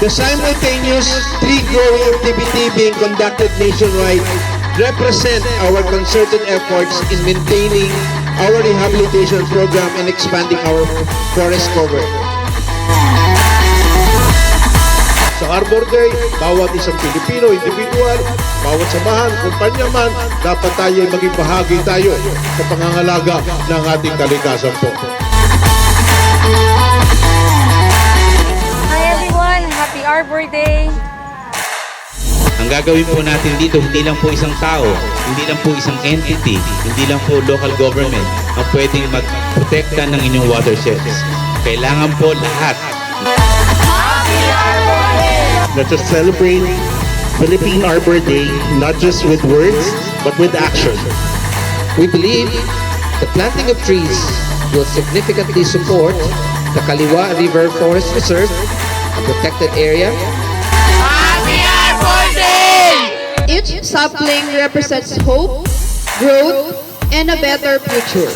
The simultaneous tree-growing activity being conducted nationwide represent our concerted efforts in maintaining our rehabilitation program and expanding our forest cover. Sa Arbor Day, bawat isang Pilipino, individual, bawat samahan, kumpanya man, dapat tayo ay maging bahagi tayo sa pangangalaga ng ating kalikasan po. Arbor Day! Ang gagawin po natin dito, hindi lang po isang tao, hindi lang po isang entity, hindi lang po local government ang pwedeng magprotekta ng inyong watersheds. Kailangan po lahat Let us celebrate Philippine Arbor Day not just with words, but with action. We believe the planting of trees will significantly support the Kaliwa River Forest Reserve, a protected area. Each sapling represents hope, growth, and a better future.